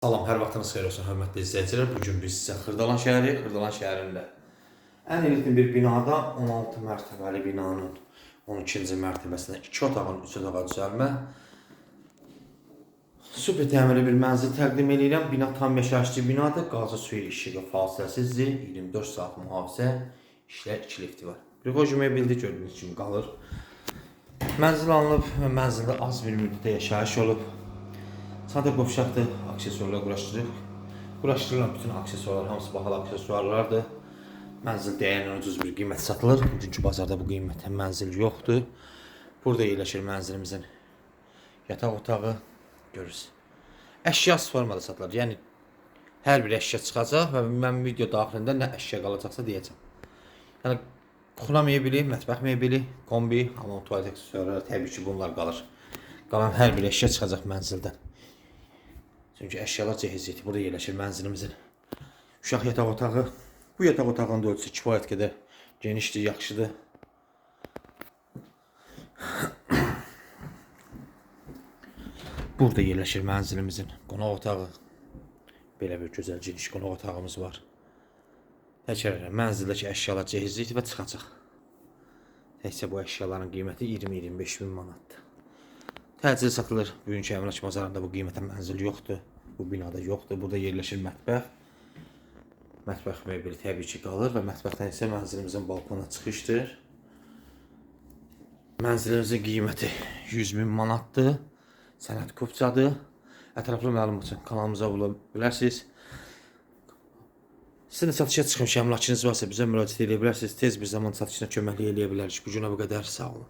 Salam, hər vaxtınız xeyir olsun, hörmətli izləyicilər. Bu gün biz sizə Xırdalan şəhəri, Xırdalan şəhərində ən elitli bir binada 16 mərtəbəli binanın 12-ci mərtəbəsində 2 otağın 3 otağa düzəlmə super təmirli bir mənzil təqdim edirəm. Bina tam yaşayışlı binadır. Qazı suyu işığı fasiləsizdir. 24 saat mühafizə, işlə 2 lifti var. Hocumaya bildi gördüyünüz kimi qalır. Mənzil alınıb mənzildə az bir müddətə yaşayış olub. Sadə qovşaqdır, aksesuarlar quraşdırıb. Quraşdırılan bütün aksesuarlar hamısı bahalı aksesuarlardır. Mənzil dəyərindən ucuz bir qiymət satılır. Bugünkü bazarda bu qiymətə mənzil yoxdur. Burada yerləşir mənzilimizin yataq otağı. Görürsünüz. Əşyası formada satılır. Yəni hər bir əşya çıxacaq və mən video daxilində nə əşya qalacaqsa deyəcəm. Yəni kuxna mebeli, mətbəx mebeli, kombi, hamam tualet aksesuarları təbii ki bunlar qalır. Qalan hər bir əşya çıxacaq mənzildən. Çünki əşyalar cehizdir. Burada yerləşir mənzilimizin. Uşaq yataq otağı. Bu yataq otağının da ölçüsü kifayət qədər genişdir, yaxşıdır. Burada yerləşir mənzilimizin qonaq otağı. Belə bir gözəl geniş qonaq otağımız var. Təkrar edirəm, mənzildəki əşyalar cehizlidir və çıxacaq. Təkcə bu əşyaların qiyməti 20-25 min manatdır. Təcil satılır. Bugünkü əmlak bazarında bu qiymətə mənzil yoxdur. Bu binada yoxdur. Burada yerləşir mətbəx. Mətbəx mebeli təbii ki qalır və mətbəxdən isə mənzilimizin balkona çıxışdır. Mənzilimizin qiyməti 100 min manatdır. Sənət kupçadır. Ətraflı məlumat üçün kanalımıza ola bilərsiniz. Sizin satışa çıxmış əmlakınız varsa bizə müraciət edə bilərsiniz. Tez bir zaman satışına köməklik eləyə bilərik. Bu günə bu qədər. Sağ olun.